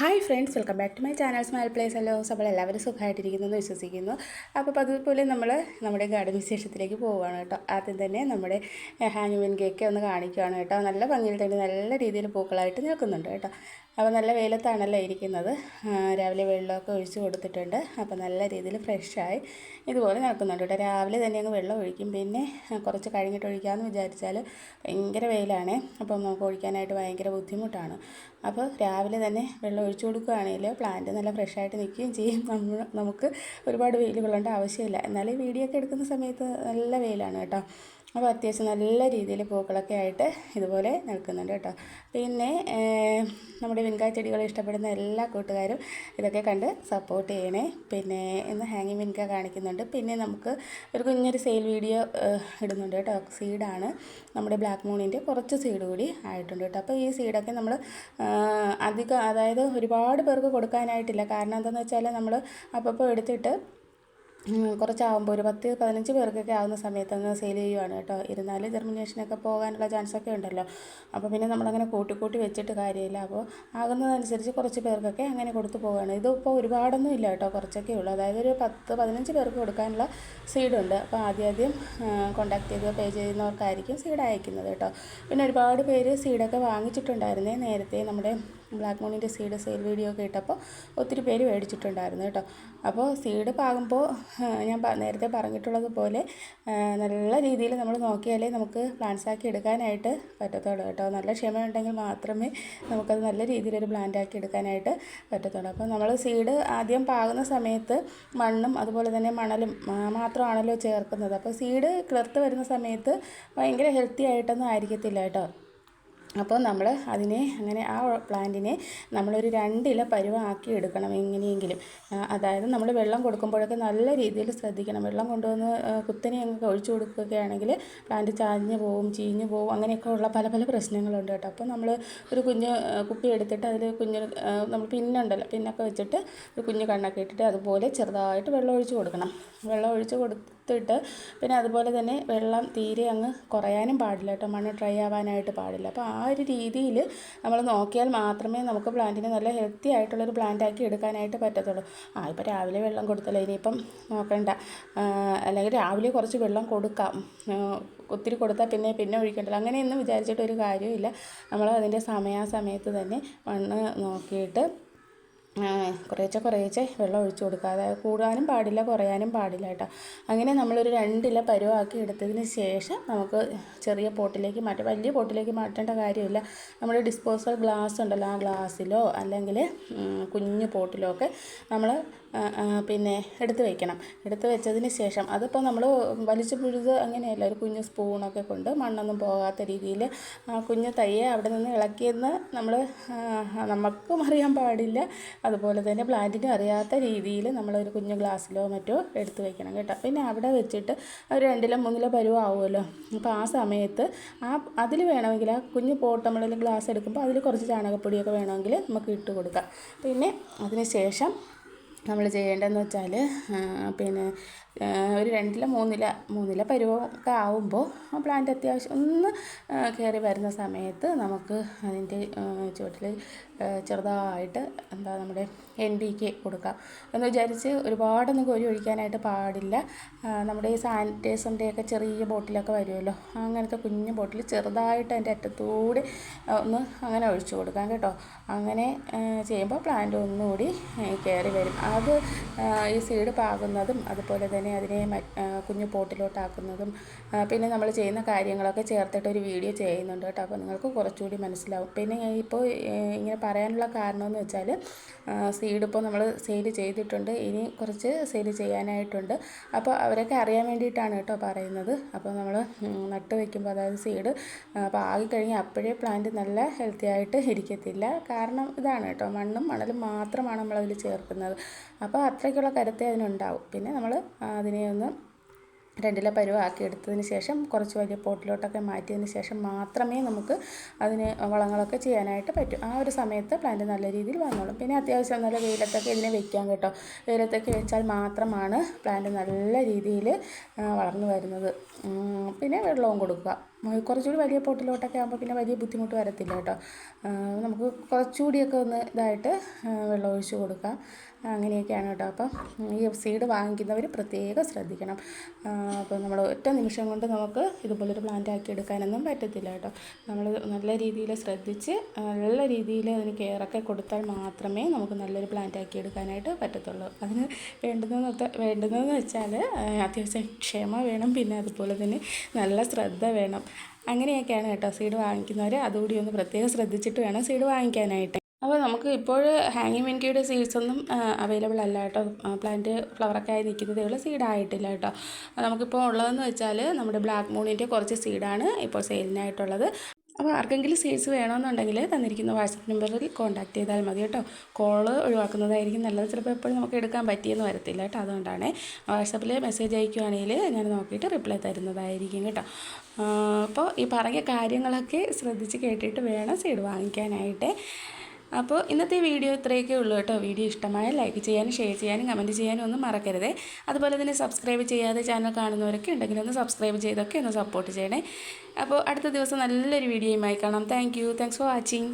Hi friends welcome back to my channel smile place hello അപ്പോൾ എല്ലാവരും സുഖമായിട്ടിരിക്കുന്നു എന്ന് വിശ്വസിക്കുന്നു. അപ്പോൾ അതുപോലെ നമ്മൾ നമ്മുടെ ഗാർഡൻ വിശേഷത്തിലേക്ക് പോവുകയാണ് കേട്ടോ. ആദ്യം തന്നെ നമ്മുടെ ഹാനുവൻ കേക്ക് ഒന്ന് കാണിക്കുകയാണ് കേട്ടോ. നല്ല ഭംഗിയിൽ തന്നെ നല്ല രീതിയിൽ പൂക്കളായിട്ട് നിൽക്കുന്നുണ്ട് കേട്ടോ. അപ്പോൾ നല്ല വെയിലത്താണല്ലോ ഇരിക്കുന്നത്. രാവിലെ വെള്ളമൊക്കെ ഒഴിച്ച് കൊടുത്തിട്ടുണ്ട്. അപ്പോൾ നല്ല രീതിയിൽ ഫ്രഷായി ഇതുപോലെ നിൽക്കുന്നുണ്ട് കേട്ടോ. രാവിലെ തന്നെ അങ്ങ് വെള്ളം ഒഴിക്കും. പിന്നെ കുറച്ച് കഴിഞ്ഞിട്ട് ഒഴിക്കാമെന്ന് വിചാരിച്ചാൽ ഭയങ്കര വെയിലാണേ. അപ്പം നമുക്ക് ഒഴിക്കാനായിട്ട് ഭയങ്കര ബുദ്ധിമുട്ടാണ്. അപ്പോൾ രാവിലെ തന്നെ വെള്ളം ഒഴിച്ചു കൊടുക്കുകയാണെങ്കിൽ പ്ലാന്റ് നല്ല ഫ്രഷായിട്ട് നിൽക്കുകയും ചെയ്യും. നമ്മൾ നമുക്ക് ഒരുപാട് വെയിൽ കൊള്ളേണ്ട ആവശ്യമില്ല. എന്നാലും വീഡിയോ ഒക്കെ എടുക്കുന്ന സമയത്ത് നല്ല വെയിലാണ് കേട്ടോ. അപ്പോൾ അത്യാവശ്യം നല്ല രീതിയിൽ പൂക്കളൊക്കെ ആയിട്ട് ഇതുപോലെ നിൽക്കുന്നുണ്ട് കേട്ടോ. പിന്നെ നമ്മുടെ വിൻകായ ചെടികൾ ഇഷ്ടപ്പെടുന്ന എല്ലാ കൂട്ടുകാരും ഇതൊക്കെ കണ്ട് സപ്പോർട്ട് ചെയ്യണേ. പിന്നെ ഇന്ന് ഹാങ്ങിങ് വിൻക കാണിക്കുന്നുണ്ട്. പിന്നെ നമുക്ക് ഒരു കുഞ്ഞൊരു സെയിൽ വീഡിയോ ഇടുന്നുണ്ട് കേട്ടോ. സീഡാണ് നമ്മുടെ ബ്ലാക്ക് മൂണിന്റെ കുറച്ച് സീഡ് കൂടി ആയിട്ടുണ്ട് കേട്ടോ. അപ്പോൾ ഈ സീഡൊക്കെ നമ്മൾ അധികം അതായത് ഒരുപാട് പേർക്ക് കൊടുക്കാനായിട്ടില്ല. കാരണം എന്താണെന്ന് വെച്ചാൽ നമ്മൾ അപ്പോൾ എടുത്തിട്ട് കുറച്ചാകുമ്പോൾ ഒരു പത്ത് പതിനഞ്ച് പേർക്കൊക്കെ ആവുന്ന സമയത്ത് അങ്ങ് സെയിൽ ചെയ്യുവാണ് കേട്ടോ. ഇരുന്നാൽ ജെർമിനേഷനൊക്കെ പോകാനുള്ള ചാൻസൊക്കെ ഉണ്ടല്ലോ. അപ്പോൾ പിന്നെ നമ്മളങ്ങനെ കൂട്ടി കൂട്ടി വെച്ചിട്ട് കാര്യമില്ല. അപ്പോൾ ആകുന്നതനുസരിച്ച് കുറച്ച് പേർക്കൊക്കെ അങ്ങനെ കൊടുത്തു പോവുകയാണ് ഇതിപ്പോൾ ഒരുപാടൊന്നും ഇല്ല കേട്ടോ കുറച്ചൊക്കെ ഉള്ളൂ. അതായത് ഒരു പത്ത് പതിനഞ്ച് പേർക്ക് കൊടുക്കാനുള്ള സീഡുണ്ട് അപ്പോൾ ആദ്യം ആദ്യം കോണ്ടാക്ട് ചെയ്ത് പേ ചെയ്യുന്നവർക്കായിരിക്കും സീഡ് അയക്കുന്നത് കേട്ടോ. പിന്നെ ഒരുപാട് പേര് സീഡൊക്കെ വാങ്ങിച്ചിട്ടുണ്ടായിരുന്നേ നേരത്തെ നമ്മുടെ ബ്ലാക്ക് മോണിന്റെ സീഡ് സെയിൽ വീഡിയോ ഒക്കെ ഇട്ടപ്പോൾ ഒത്തിരി പേര് മേടിച്ചിട്ടുണ്ടായിരുന്നു കേട്ടോ. അപ്പോൾ സീഡ് പാകുമ്പോൾ ഞാൻ നേരത്തെ പറഞ്ഞിട്ടുള്ളതുപോലെ നല്ല രീതിയിൽ നമ്മൾ നോക്കിയാലേ നമുക്ക് പ്ലാന്റ്സ് ആക്കി എടുക്കാനായിട്ട് പറ്റത്തുള്ളൂ കേട്ടോ. നല്ല ക്ഷമയുണ്ടെങ്കിൽ മാത്രമേ നമുക്കത് നല്ല രീതിയിലൊരു പ്ലാന്റ് ആക്കി എടുക്കാനായിട്ട് പറ്റത്തുള്ളൂ. അപ്പോൾ നമ്മൾ സീഡ് ആദ്യം പാകുന്ന സമയത്ത് മണ്ണും അതുപോലെ തന്നെ മണലും മാത്രമാണല്ലോ ചേർക്കുന്നത്. അപ്പോൾ സീഡ് കിളിർത്ത് വരുന്ന സമയത്ത് ഭയങ്കര ഹെൽത്തി ആയിട്ടൊന്നും ആയിരിക്കത്തില്ല കേട്ടോ. അപ്പോൾ നമ്മൾ അതിനെ അങ്ങനെ ആ പ്ലാന്റിനെ നമ്മളൊരു രണ്ടില പരുവമാക്കി എടുക്കണം എങ്ങനെയെങ്കിലും. അതായത് നമ്മൾ വെള്ളം കൊടുക്കുമ്പോഴൊക്കെ നല്ല രീതിയിൽ ശ്രദ്ധിക്കണം. വെള്ളം കൊണ്ടുവന്ന് കുത്തനെ അങ്ങ് ഒഴിച്ചു കൊടുക്കുകയാണെങ്കിൽ പ്ലാന്റ് ചാഞ്ഞ് പോവും ചീഞ്ഞ് പോവും അങ്ങനെയൊക്കെ ഉള്ള പല പല പ്രശ്നങ്ങളുണ്ട് കേട്ടോ. അപ്പോൾ നമ്മൾ ഒരു കുഞ്ഞ് കുപ്പി എടുത്തിട്ട് അതിൽ കുഞ്ഞ് നമ്മൾ പിന്നുണ്ടല്ലോ പിന്നൊക്കെ വെച്ചിട്ട് ഒരു കുഞ്ഞ് കണ്ണൊക്കെ ഇട്ടിട്ട് അതുപോലെ ചെറുതായിട്ട് വെള്ളം ഒഴിച്ചു കൊടുക്കണം. വെള്ളം ഒഴിച്ച് കൊടുത്തിട്ട് പിന്നെ അതുപോലെ തന്നെ വെള്ളം തീരെ അങ്ങ് കുറയാനും പാടില്ല കേട്ടോ. മണ്ണ് ഡ്രൈ ആവാനായിട്ട് പാടില്ല. അപ്പോൾ ആ ഒരു രീതിയിൽ നമ്മൾ നോക്കിയാൽ മാത്രമേ നമുക്ക് പ്ലാന്റിനെ നല്ല ഹെൽത്തി ആയിട്ടുള്ളൊരു പ്ലാന്റ് ആക്കി എടുക്കാനായിട്ട് പറ്റത്തുള്ളൂ. ആ ഇപ്പോൾ രാവിലെ വെള്ളം കൊടുത്തല്ലോ ഇനിയിപ്പം നോക്കണ്ട. അല്ലെങ്കിൽ രാവിലെ കുറച്ച് വെള്ളം കൊടുക്കാം. ഒത്തിരി കൊടുത്താൽ പിന്നെ പിന്നെ ഒഴിക്കേണ്ടല്ലോ. അങ്ങനെയൊന്നും വിചാരിച്ചിട്ട് ഒരു കാര്യമില്ല നമ്മൾ അതിന്റെ സമയാസമയത്ത് തന്നെ മണ്ണ് നോക്കിയിട്ട് കുറേശ്ശെ കുറേശ്ശെ വെള്ളം ഒഴിച്ചു കൊടുക്കാതെ കൂടാനും പാടില്ല കുറയാനും പാടില്ല കേട്ടോ. അങ്ങനെ നമ്മളൊരു രണ്ടില പരുവാക്കി എടുത്തതിന് ശേഷം നമുക്ക് ചെറിയ പോട്ടിലേക്ക് മാറ്റാം വലിയ പോട്ടിലേക്ക് മാറ്റേണ്ട കാര്യമില്ല. നമ്മുടെ ഡിസ്പോസൽ ഗ്ലാസ് ഉണ്ടല്ലോ ആ ഗ്ലാസ്സിലോ അല്ലെങ്കിൽ കുഞ്ഞു പോട്ടിലോ ഒക്കെ നമ്മൾ പിന്നെ എടുത്ത് വെക്കണം. എടുത്ത് വെച്ചതിന് ശേഷം അതിപ്പോൾ നമ്മൾ വലിച്ചു പുഴുത് അങ്ങനെയല്ല ഒരു കുഞ്ഞ് സ്പൂണൊക്കെ കൊണ്ട് മണ്ണൊന്നും പോകാത്ത രീതിയിൽ ആ കുഞ്ഞ് തയ്യെ അവിടെ നിന്ന് ഇളക്കിയെന്ന് നമ്മൾ നമുക്കും അറിയാൻ പാടില്ല. അതുപോലെ തന്നെ പ്ലാന്റിനും അറിയാത്ത രീതിയിൽ നമ്മളൊരു കുഞ്ഞു ഗ്ലാസ്സിലോ മറ്റോ എടുത്ത് വെക്കണം കേട്ടോ. പിന്നെ അവിടെ വെച്ചിട്ട് ഒരു രണ്ടിലോ മൂന്നിലോ പരുവാകുമല്ലോ അപ്പോൾ ആ സമയത്ത് ആ അതിൽ വേണമെങ്കിൽ ആ കുഞ്ഞ് പോട്ട് നമ്മളൊരു ഗ്ലാസ് എടുക്കുമ്പോൾ അതിൽ കുറച്ച് ചാണകപ്പൊടിയൊക്കെ വേണമെങ്കിൽ നമുക്ക് ഇട്ട് കൊടുക്കാം. പിന്നെ അതിന് ശേഷം നമ്മൾ ചെയ്യേണ്ടതെന്ന് വെച്ചാൽ പിന്നെ ഒരു രണ്ടില മൂന്നില മൂന്നില പരുവമൊക്കെ ആവുമ്പോൾ ആ പ്ലാന്റ് അത്യാവശ്യം ഒന്ന് കയറി വരുന്ന സമയത്ത് നമുക്ക് അതിന്റെ ചുവട്ടിൽ ചെറുതായിട്ട് എന്താ നമ്മുടെ എൻ ബി കെ കൊടുക്കാം. എന്ന് വിചാരിച്ച് ഒരുപാടൊന്നും കോരി ഒഴിക്കാനായിട്ട് പാടില്ല. നമ്മുടെ ഈ സാനിറ്റൈസറിന്റെയൊക്കെ ചെറിയ ബോട്ടിലൊക്കെ വരുമല്ലോ. അങ്ങനത്തെ കുഞ്ഞു ബോട്ടിൽ ചെറുതായിട്ട് അതിന്റെ അറ്റത്തൂടെ ഒന്ന് അങ്ങനെ ഒഴിച്ചു കൊടുക്കാം കേട്ടോ. അങ്ങനെ ചെയ്യുമ്പോൾ പ്ലാന്റ് ഒന്നുകൂടി കയറി വരും. അത് ഈ സീഡ് പാകുന്നതും അതുപോലെ തന്നെ അതിനെ മ- കുഞ്ഞു പോട്ടിലോട്ടാക്കുന്നതും പിന്നെ നമ്മൾ ചെയ്യുന്ന കാര്യങ്ങളൊക്കെ ചേർത്തിട്ട് ഒരു വീഡിയോ ചെയ്യുന്നുണ്ട് കേട്ടോ. അപ്പോൾ നിങ്ങൾക്ക് കുറച്ചുകൂടി മനസ്സിലാവും. പിന്നെ ഇപ്പോൾ ഇങ്ങനെ പറയാനുള്ള കാരണമെന്ന് വെച്ചാൽ സീഡ് ഇപ്പോൾ നമ്മൾ സെയിൽ ചെയ്തിട്ടുണ്ട്. ഇനി കുറച്ച് സെയിൽ ചെയ്യാനായിട്ടുണ്ട്. അപ്പോൾ അവരൊക്കെ അറിയാൻ വേണ്ടിയിട്ടാണ് കേട്ടോ പറയുന്നത്. അപ്പോൾ നമ്മൾ നട്ട് വയ്ക്കുമ്പോൾ അതായത് സീഡ് അപ്പോൾ ആകിക്കഴിഞ്ഞ് അപ്പോഴേ പ്ലാന്റ് നല്ല ഹെൽത്തി ആയിട്ട് ഇരിക്കത്തില്ല. കാരണം ഇതാണ് കേട്ടോ മണ്ണും മണലും മാത്രമാണ് നമ്മളതിൽ ചേർക്കുന്നത്. അപ്പോൾ അത്രയ്ക്കുള്ള കരുത്തേ അതിനുണ്ടാവും. പിന്നെ നമ്മൾ അതിനെ ഒന്ന് രണ്ടില പരുവാക്കി എടുത്തതിന് ശേഷം കുറച്ച് വലിയ പോട്ടിലോട്ടൊക്കെ മാറ്റിയതിന് ശേഷം മാത്രമേ നമുക്ക് അതിന് വളങ്ങളൊക്കെ ചെയ്യാനായിട്ട് പറ്റൂ. ആ ഒരു സമയത്ത് പ്ലാന്റ് നല്ല രീതിയിൽ വന്നോളും. പിന്നെ അത്യാവശ്യം നല്ല വെയിലത്തൊക്കെ ഇതിനെ വെക്കാം കേട്ടോ. വെയിലത്തൊക്കെ വെച്ചാൽ മാത്രമാണ് പ്ലാന്റ് നല്ല രീതിയിൽ വളർന്നു വരുന്നത്. പിന്നെ വെള്ളവും കൊടുക്കുക. കുറച്ചുകൂടി വലിയ പോട്ടിലോട്ടൊക്കെ ആകുമ്പോൾ പിന്നെ വലിയ ബുദ്ധിമുട്ട് വരത്തില്ല കേട്ടോ. നമുക്ക് കുറച്ചുകൂടിയൊക്കെ ഒന്ന് ഇതായിട്ട് വെള്ളം ഒഴിച്ച് കൊടുക്കാം. അങ്ങനെയൊക്കെയാണ് കേട്ടോ. അപ്പം ഈ സീഡ് വാങ്ങിക്കുന്നവർ പ്രത്യേകം ശ്രദ്ധിക്കണം. അപ്പോൾ നമ്മൾ ഒറ്റ നിമിഷം കൊണ്ട് നമുക്ക് ഇതുപോലൊരു പ്ലാന്റ് ആക്കി എടുക്കാനൊന്നും പറ്റത്തില്ല കേട്ടോ. നമ്മൾ നല്ല രീതിയിൽ ശ്രദ്ധിച്ച് നല്ല രീതിയിൽ അതിന് കെയറൊക്കെ കൊടുത്താൽ മാത്രമേ നമുക്ക് നല്ലൊരു പ്ലാന്റ് ആക്കി എടുക്കാനായിട്ട് പറ്റത്തുള്ളൂ. അതിന് വേണ്ടുന്നതെന്ന് വേണ്ടുന്നതെന്ന് വെച്ചാൽ അത്യാവശ്യം ക്ഷമ വേണം പിന്നെ അതുപോലെ തന്നെ നല്ല ശ്രദ്ധ വേണം. അങ്ങനെയൊക്കെയാണ് കേട്ടോ സീഡ് വാങ്ങിക്കുന്നവർ അതുകൂടി ഒന്ന് പ്രത്യേകം ശ്രദ്ധിച്ചിട്ട് വേണം സീഡ് വാങ്ങിക്കാനായിട്ട്. അപ്പോൾ നമുക്ക് ഇപ്പോൾ ഹാങ്ങിങ് വെൻകിയുടെ സീഡ്സ് ഒന്നും അവൈലബിൾ അല്ല കേട്ടോ. പ്ലാന്റ് ഫ്ലവറൊക്കെ ആയി നിൽക്കുന്നതേ ഉള്ളൂ. സീഡ് ആയിട്ടില്ല കേട്ടോ. നമുക്കിപ്പോൾ ഉള്ളതെന്ന് വെച്ചാൽ നമ്മുടെ ബ്ലാക്ക് മൂണിന്റെ കുറച്ച് സീഡാണ് ഇപ്പോൾ സെയിലിനായിട്ടുള്ളത് അപ്പോൾ ആർക്കെങ്കിലും സീഡ്സ് വേണമെന്നുണ്ടെങ്കിൽ തന്നിരിക്കുന്ന വാട്സപ്പ് നമ്പറിൽ കോൺടാക്ട് ചെയ്താൽ മതി കേട്ടോ. കോൾ ഒഴിവാക്കുന്നതായിരിക്കും നല്ലത്. ചിലപ്പോൾ എപ്പോഴും നമുക്ക് എടുക്കാൻ പറ്റിയെന്ന് വരത്തില്ല കേട്ടോ. അതുകൊണ്ടാണ് വാട്സപ്പിൽ മെസ്സേജ് അയക്കുകയാണെങ്കിൽ ഞാൻ നോക്കിയിട്ട് റിപ്ലൈ തരുന്നതായിരിക്കും കേട്ടോ. അപ്പോൾ ഈ പറഞ്ഞ കാര്യങ്ങളൊക്കെ ശ്രദ്ധിച്ച് കേട്ടിട്ട് വേണം സീഡ് വാങ്ങിക്കാനായിട്ട്. അപ്പോൾ ഇന്നത്തെ വീഡിയോ ഇത്രയൊക്കെ ഉള്ളൂ കേട്ടോ. വീഡിയോ ഇഷ്ടമായ ലൈക്ക് ചെയ്യാനും ഷെയർ ചെയ്യാനും കമന്റ് ചെയ്യാനും ഒന്നും മറക്കരുത്. അതുപോലെ തന്നെ സബ്സ്ക്രൈബ് ചെയ്യാതെ ചാനൽ കാണുന്നവരൊക്കെ ഉണ്ടെങ്കിൽ ഒന്ന് സബ്സ്ക്രൈബ് ചെയ്തൊക്കെ ഒന്ന് സപ്പോർട്ട് ചെയ്യണേ. അപ്പോൾ അടുത്ത ദിവസം നല്ലൊരു വീഡിയോയുമായി കാണാം. Thank you thanks for watching